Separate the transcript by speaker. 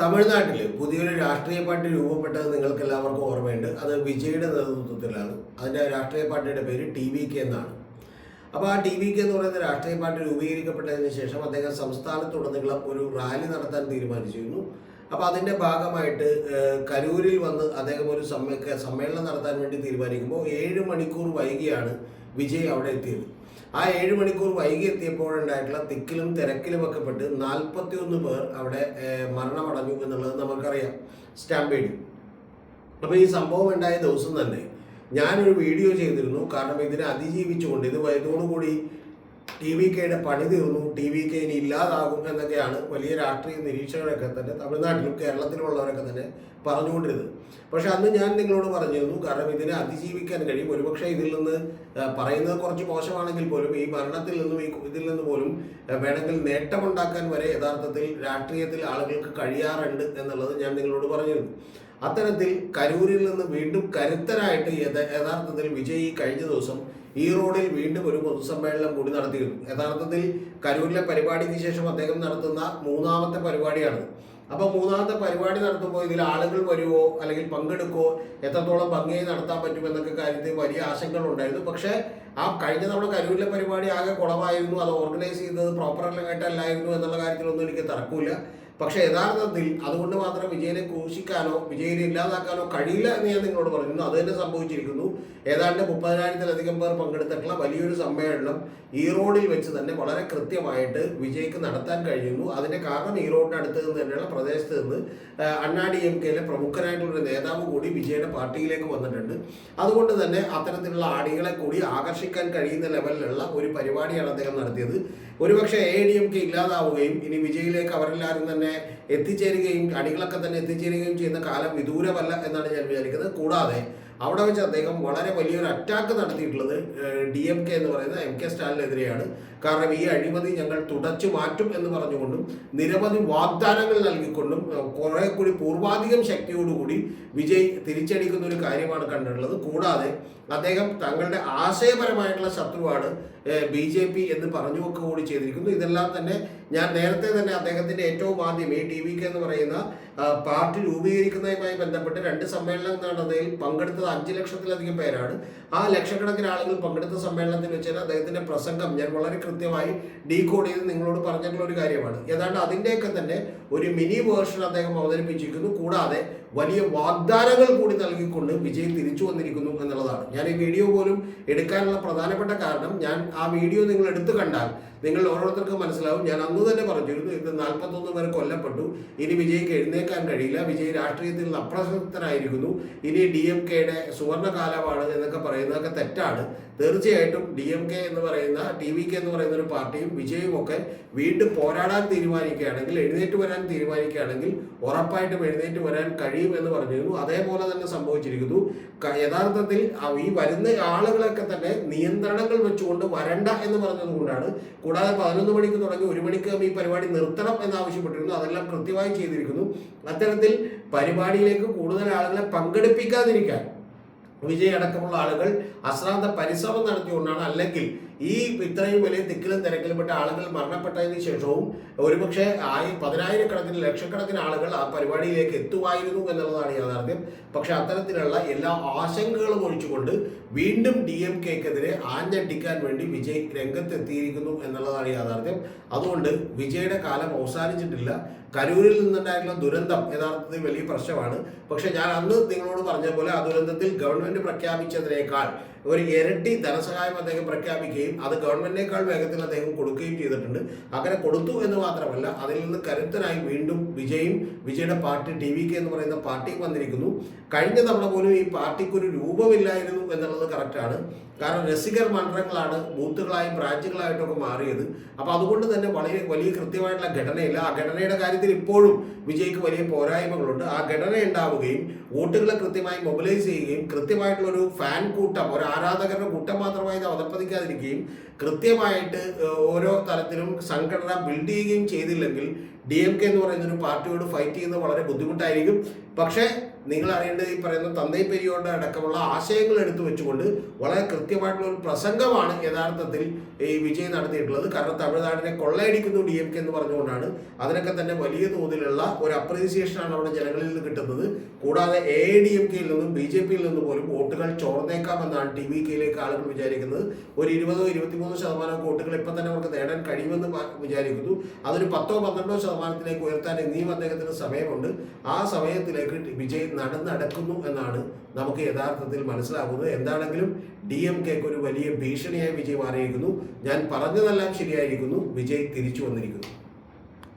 Speaker 1: തമിഴ്നാട്ടിൽ പുതിയൊരു രാഷ്ട്രീയ പാർട്ടി രൂപപ്പെട്ടത് നിങ്ങൾക്ക് എല്ലാവർക്കും ഓർമ്മയുണ്ട്. അത് വിജയുടെ നേതൃത്വത്തിലാണ്. അതിന്റെ രാഷ്ട്രീയ പാർട്ടിയുടെ പേര് ടി വി കെ എന്നാണ്. അപ്പോൾ ആ ടി വി കെ എന്ന് പറയുന്ന രാഷ്ട്രീയ പാർട്ടി രൂപീകരിക്കപ്പെട്ടതിന് ശേഷം അദ്ദേഹം സംസ്ഥാനത്തുടനീളം ഒരു റാലി നടത്താൻ തീരുമാനിച്ചിരുന്നു. അപ്പോൾ അതിന്റെ ഭാഗമായിട്ട് കരൂരിൽ വന്ന് അദ്ദേഹം ഒരു സമ്മേ സമ്മേളനം നടത്താൻ വേണ്ടി തീരുമാനിക്കുമ്പോൾ ഏഴ് മണിക്കൂർ വൈകിയാണ് വിജയ് അവിടെ എത്തിയത്. ആ ഏഴ് മണിക്കൂർ വൈകി എത്തിയപ്പോഴുണ്ടായിട്ടുള്ള തിക്കിലും തിരക്കിലും ഒക്കെ പെട്ട് നാൽപ്പത്തി ഒന്ന് പേർ അവിടെ മരണമടഞ്ഞു എന്നുള്ളത് നമുക്കറിയാം. സ്റ്റാമ്പേഡി. അപ്പോൾ ഈ സംഭവം ഉണ്ടായ ദിവസം തന്നെ ഞാനൊരു വീഡിയോ ചെയ്തിരുന്നു. കാരണം ഇതിനെ അതിജീവിച്ചുകൊണ്ട് ഇത് ഇതോടുകൂടി ടി വി കെയുടെ പണി തീർന്നു ടി വി കെ ഇനി ഇല്ലാതാകും എന്നൊക്കെയാണ് വലിയ രാഷ്ട്രീയ നിരീക്ഷകരൊക്കെ തന്നെ തമിഴ്നാട്ടിലും കേരളത്തിലുമുള്ളവരൊക്കെ തന്നെ പറഞ്ഞുകൊണ്ടിരുന്നത്. പക്ഷെ അന്ന് ഞാൻ നിങ്ങളോട് പറഞ്ഞിരുന്നു കാരണം ഇതിനെ അതിജീവിക്കാൻ കഴിയും. ഒരുപക്ഷെ ഇതിൽ നിന്ന് പറയുന്നത് കുറച്ച് മോശമാണെങ്കിൽ പോലും ഈ മരണത്തിൽ നിന്നും ഈ ഇതിൽ നിന്ന് പോലും വേണമെങ്കിൽ നേട്ടമുണ്ടാക്കാൻ വരെ യഥാർത്ഥത്തിൽ രാഷ്ട്രീയത്തിൽ ആളുകൾക്ക് കഴിയാറുണ്ട് എന്നുള്ളത് ഞാൻ നിങ്ങളോട് പറഞ്ഞിരുന്നു. അത്തരത്തിൽ കരൂരിൽ നിന്ന് വീണ്ടും കരുത്തരായിട്ട് യഥാർത്ഥത്തിൽ വിജയി കഴിഞ്ഞ ദിവസം ഈ റോഡിൽ വീണ്ടും ഒരു പൊതുസമ്മേളനം കൂടി നടത്തിയിരുന്നു. യഥാർത്ഥത്തിൽ കരൂരിലെ പരിപാടിക്ക് ശേഷം അദ്ദേഹം നടത്തുന്ന മൂന്നാമത്തെ പരിപാടിയാണ് അപ്പൊ മൂന്നാമത്തെ പരിപാടി നടത്തുമ്പോൾ ഇതിൽ ആളുകൾ വരുമോ അല്ലെങ്കിൽ പങ്കെടുക്കുമോ എത്രത്തോളം ഭംഗിയായി നടത്താൻ പറ്റും എന്നൊക്കെ കാര്യത്തിൽ വലിയ ആശങ്കകൾ ഉണ്ടായിരുന്നു. പക്ഷേ ആ കഴിഞ്ഞ നമ്മുടെ കരൂരിലെ പരിപാടി ആകെ കുളമായിരുന്നു. അത് ഓർഗനൈസ് ചെയ്തത് പ്രോപ്പർ അല്ലായിരുന്നു എന്നുള്ള കാര്യത്തിലൊന്നും എനിക്ക് തർക്കമില്ല. പക്ഷേ യഥാർത്ഥത്തിൽ അതുകൊണ്ട് മാത്രം വിജയനെ ക്രൂശിക്കാനോ വിജയനെ ഇല്ലാതാക്കാനോ കഴിയില്ല എന്ന് ഞാൻ നിങ്ങളോട് പറഞ്ഞിരുന്നു അത് തന്നെ സംഭവിച്ചിരിക്കുന്നു. ഏതാണ്ട് മുപ്പതിനായിരത്തിലധികം പേർ പങ്കെടുത്തിട്ടുള്ള വലിയൊരു സമ്മേളനം ഈറോഡിൽ റോഡിൽ വെച്ച് തന്നെ വളരെ കൃത്യമായിട്ട് വിജയ്ക്ക് നടത്താൻ കഴിയുന്നു. അതിന്റെ കാരണം ഈ റോഡിന് അടുത്ത് നിന്ന് തന്നെയുള്ള പ്രദേശത്ത് നിന്ന് അണ്ണാ ഡി എം കെയിലെ പ്രമുഖനായിട്ടുള്ള നേതാവ് കൂടി വിജയുടെ പാർട്ടിയിലേക്ക് വന്നിട്ടുണ്ട്. അതുകൊണ്ട് തന്നെ അത്തരത്തിലുള്ള ആടികളെ കൂടി ആകർഷിക്കാൻ കഴിയുന്ന ലെവലിലുള്ള ഒരു പരിപാടിയാണ് അദ്ദേഹം നടത്തിയത്. ഒരുപക്ഷെ എ ഡി എം കെ ഇല്ലാതാവുകയും ഇനി വിജയിലേക്ക് അവരെല്ലാവരും തന്നെ എത്തിച്ചേരുകയും അണികളൊക്കെ തന്നെ എത്തിച്ചേരുകയും ചെയ്യുന്ന കാലം വിദൂരമല്ല എന്നാണ് ഞാൻ വിചാരിക്കുന്നത്. കൂടാതെ അവിടെ വെച്ച് അദ്ദേഹം വളരെ വലിയൊരു അറ്റാക്ക് നടത്തിയിട്ടുള്ളത് ഡി എം കെ എന്ന് പറയുന്ന എം കെ സ്റ്റാലിനെതിരെയാണ്. കാരണം ഈ അഴിമതി ഞങ്ങൾ തുടച്ചു മാറ്റും എന്ന് പറഞ്ഞുകൊണ്ടും നിരവധി വാഗ്ദാനങ്ങൾ നൽകിക്കൊണ്ടും കുറെ കൂടി പൂർവാധികം ശക്തിയോടുകൂടി വിജയ് തിരിച്ചടിക്കുന്ന ഒരു കാര്യമാണ് കണ്ടിട്ടുള്ളത്. കൂടാതെ അദ്ദേഹം തങ്ങളുടെ ആശയപരമായിട്ടുള്ള ശത്രുവാണ് ബി ജെ പി എന്ന് പറഞ്ഞു വെക്കുക കൂടി ചെയ്തിരിക്കുന്നു. ഇതെല്ലാം തന്നെ ഞാൻ നേരത്തെ തന്നെ അദ്ദേഹത്തിന്റെ ഏറ്റവും ആദ്യം ഈ ടി വി കെ എന്ന് പറയുന്ന പാർട്ടി രൂപീകരിക്കുന്നതുമായി ബന്ധപ്പെട്ട് രണ്ട് സമ്മേളനങ്ങളാണ് അദ്ദേഹം പങ്കെടുത്തത്. അഞ്ച് ലക്ഷത്തിലധികം പേരാണ്. ആ ലക്ഷക്കണക്കിന് ആളുകൾ പങ്കെടുത്ത സമ്മേളനത്തിൽ വെച്ചാൽ അദ്ദേഹത്തിന്റെ പ്രസംഗം ഞാൻ വളരെ കൃത്യമായി ഡീകോഡ് ചെയ്ത് നിങ്ങളോട് പറഞ്ഞിട്ടുള്ള ഒരു കാര്യമാണ്. ഏതാണ്ട് അതിന്റെയൊക്കെ തന്നെ ഒരു മിനി വേർഷൻ അദ്ദേഹം അവതരിപ്പിച്ചിരിക്കുന്നു. കൂടാതെ വലിയ വാഗ്ദാനങ്ങൾ കൂടി നൽകിക്കൊണ്ട് വിജയ് തിരിച്ചു വന്നിരിക്കുന്നു എന്നുള്ളതാണ്. ഞാൻ ഈ വീഡിയോ പോലും എടുക്കാനുള്ള പ്രധാനപ്പെട്ട കാരണം ഞാൻ ആ വീഡിയോ നിങ്ങൾ എടുത്തു കണ്ടാൽ നിങ്ങൾ ഓരോരുത്തർക്കും മനസ്സിലാവും. ഞാൻ അന്ന് തന്നെ പറഞ്ഞിരുന്നു ഇത് നാൽപ്പത്തൊന്ന് പേർ കൊല്ലപ്പെട്ടു. ഇനി വിജയ്ക്ക് എഴുന്നേക്കാൻ കഴിയില്ല. വിജയ് രാഷ്ട്രീയത്തിൽ അപ്രസക്തനായിരിക്കുന്നു. ഇനി ഡി എം കെയുടെ സുവർണകാലമാണ് എന്നൊക്കെ പറയുന്നതൊക്കെ തെറ്റാണ്. തീർച്ചയായിട്ടും ഡി എം കെ എന്ന് പറയുന്ന ടി വി കെ എന്ന് പറയുന്ന ഒരു പാർട്ടിയും വിജയും ഒക്കെ വീണ്ടും പോരാടാൻ തീരുമാനിക്കുകയാണെങ്കിൽ എഴുന്നേറ്റ് വരാൻ തീരുമാനിക്കുകയാണെങ്കിൽ ഉറപ്പായിട്ടും എഴുന്നേറ്റ് വരാൻ കഴിയും എന്ന് പറഞ്ഞിരുന്നു. അതേപോലെ തന്നെ സംഭവിച്ചിരിക്കുന്നു. യഥാർത്ഥത്തിൽ ഈ വരുന്ന ആളുകളൊക്കെ തന്നെ നിയന്ത്രണങ്ങൾ വെച്ചുകൊണ്ട് വരണ്ട എന്ന് പറഞ്ഞതുകൊണ്ടാണ് കൂടാതെ പതിനൊന്ന് മണിക്ക് തുടങ്ങി ഒരു മണിക്ക് ഈ പരിപാടി നിർത്തണം എന്ന് ആവശ്യപ്പെട്ടിരുന്നു അതെല്ലാം കൃത്യമായി ചെയ്തിരിക്കുന്നു. അത്തരത്തിൽ പരിപാടിയിലേക്ക് കൂടുതൽ ആളുകളെ പങ്കെടുപ്പിക്കാതിരിക്കാൻ വിജയ് അടക്കമുള്ള ആളുകൾ അശ്രാന്ത പരിശ്രമം നടത്തിക്കൊണ്ടാണ് അല്ലെങ്കിൽ ഈ ഇത്രയും വലിയ തിക്കിലും തിരക്കിലുംപ്പെട്ട ആളുകൾ മരണപ്പെട്ടതിന് ശേഷവും ഒരുപക്ഷെ ആയി പതിനായിരക്കണക്കിന് ലക്ഷക്കണക്കിന് ആളുകൾ ആ പരിപാടിയിലേക്ക് എത്തുമായിരുന്നു എന്നുള്ളതാണ് യാഥാർത്ഥ്യം. പക്ഷെ അത്തരത്തിലുള്ള എല്ലാ ആശങ്കകളും ഒഴിച്ചുകൊണ്ട് വീണ്ടും ഡി എം കെക്കെതിരെ ആഞ്ഞടിക്കാൻ വേണ്ടി വിജയ് രംഗത്തെത്തിയിരിക്കുന്നു എന്നുള്ളതാണ് യാഥാർത്ഥ്യം. അതുകൊണ്ട് വിജയുടെ കാലം അവസാനിച്ചിട്ടില്ല. കരൂരിൽ നിന്നുണ്ടായിട്ടുള്ള ദുരന്തം യഥാർത്ഥത്തിൽ വലിയ പ്രശ്നമാണ്. പക്ഷെ ഞാൻ അന്ന് നിങ്ങളോട് പറഞ്ഞ പോലെ ആ ദുരന്തത്തിൽ ഗവൺമെന്റ് പ്രഖ്യാപിച്ചതിനേക്കാൾ ഒരു ഇരട്ടി ധനസഹായം അദ്ദേഹം പ്രഖ്യാപിക്കുകയും അത് ഗവൺമെന്റിനേക്കാൾ വേഗത്തിൽ അദ്ദേഹം കൊടുക്കുകയും ചെയ്തിട്ടുണ്ട്. അങ്ങനെ കൊടുത്തു എന്ന് മാത്രമല്ല അതിൽ നിന്ന് കരുത്തനായി വീണ്ടും വിജയും വിജയുടെ പാർട്ടി ടി വി കെ എന്ന് പറയുന്ന പാർട്ടിക്ക് വന്നിരിക്കുന്നു. കഴിഞ്ഞ തവണ പോലും ഈ പാർട്ടിക്ക് ഒരു രൂപമില്ലായിരുന്നു എന്നുള്ളത് കറക്റ്റാണ് കാരണം രസികർ മണ്ഡലങ്ങളാണ് ബൂത്തുകളായും ബ്രാഞ്ചുകളായിട്ടൊക്കെ മാറിയത്. അപ്പോൾ അതുകൊണ്ട് തന്നെ വളരെ വലിയ കൃത്യമായിട്ടുള്ള ഘടനയില്ല. ആ ഘടനയുടെ കാര്യത്തിൽ ഇപ്പോഴും വിജയ്ക്ക് വലിയ പോരായ്മകളുണ്ട്. ആ ഘടന ഉണ്ടാവുകയും വോട്ടുകളെ കൃത്യമായി മൊബിലൈസ് ചെയ്യുകയും കൃത്യമായിട്ടുള്ള ഒരു ഫാൻ കൂട്ടം ഒരു ആരാധകരുടെ കൂട്ടം മാത്രമായി ഇത് കൃത്യമായിട്ട് ഓരോ തരത്തിലും സംഘടന ബിൽഡ് ചെയ്യുകയും ചെയ്തില്ലെങ്കിൽ ഡി എം കെ എന്ന് പറയുന്ന ഒരു പാർട്ടിയോട് ഫൈറ്റ് ചെയ്യുന്നത് വളരെ ബുദ്ധിമുട്ടായിരിക്കും. പക്ഷേ നിങ്ങൾ അറിയേണ്ടത് ഈ പറയുന്ന തന്തൈ പെരിയോട് അടക്കമുള്ള ആശയങ്ങൾ എടുത്തു വെച്ചുകൊണ്ട് വളരെ കൃത്യമായിട്ടുള്ള ഒരു പ്രസംഗമാണ് യഥാർത്ഥത്തിൽ ഈ വിജയം നടത്തിയിട്ടുള്ളത്. കാരണം തമിഴ്നാടിനെ കൊള്ളയടിക്കുന്നു ഡി എം കെ എന്ന് പറഞ്ഞുകൊണ്ടാണ്. അതിനൊക്കെ തന്നെ വലിയ തോതിലുള്ള ഒരു അപ്രീസിയേഷനാണ് അവിടെ ജനങ്ങളിൽ നിന്ന് കിട്ടുന്നത്. കൂടാതെ എ ഡി എം കെയിൽ നിന്നും ബി ജെ പിയിൽ നിന്ന് പോലും വോട്ടുകൾ ചോർന്നേക്കാമെന്നാണ് ടി വി കെയിലേക്ക് ആളുകൾ വിചാരിക്കുന്നത്. ഒരു ഇരുപതോ ഇരുപത്തിമൂന്നോ ശതമാനം വോട്ടുകൾ ഇപ്പം തന്നെ അവർക്ക് നേടാൻ കഴിയുമെന്ന് വിചാരിക്കുന്നു. അതൊരു പത്തോ പന്ത്രണ്ടോ ശതമാനത്തിലേക്ക് ഉയർത്താൻ ഇനിയും അദ്ദേഹത്തിന് സമയമുണ്ട്. ആ സമയത്തിലേക്ക് വിജയ് നടന്നടക്കുന്നു എന്നാണ് നമുക്ക് യഥാർത്ഥത്തിൽ മനസ്സിലാകുന്നത്. എന്താണെങ്കിലും ഡി എം കെക്ക് ഒരു വലിയ ഭീഷണിയായി വിജയ് മാറിയിരിക്കുന്നു. ഞാൻ പറഞ്ഞതെല്ലാം ശരിയായിരിക്കുന്നു. വിജയ് തിരിച്ചു വന്നിരിക്കുന്നു.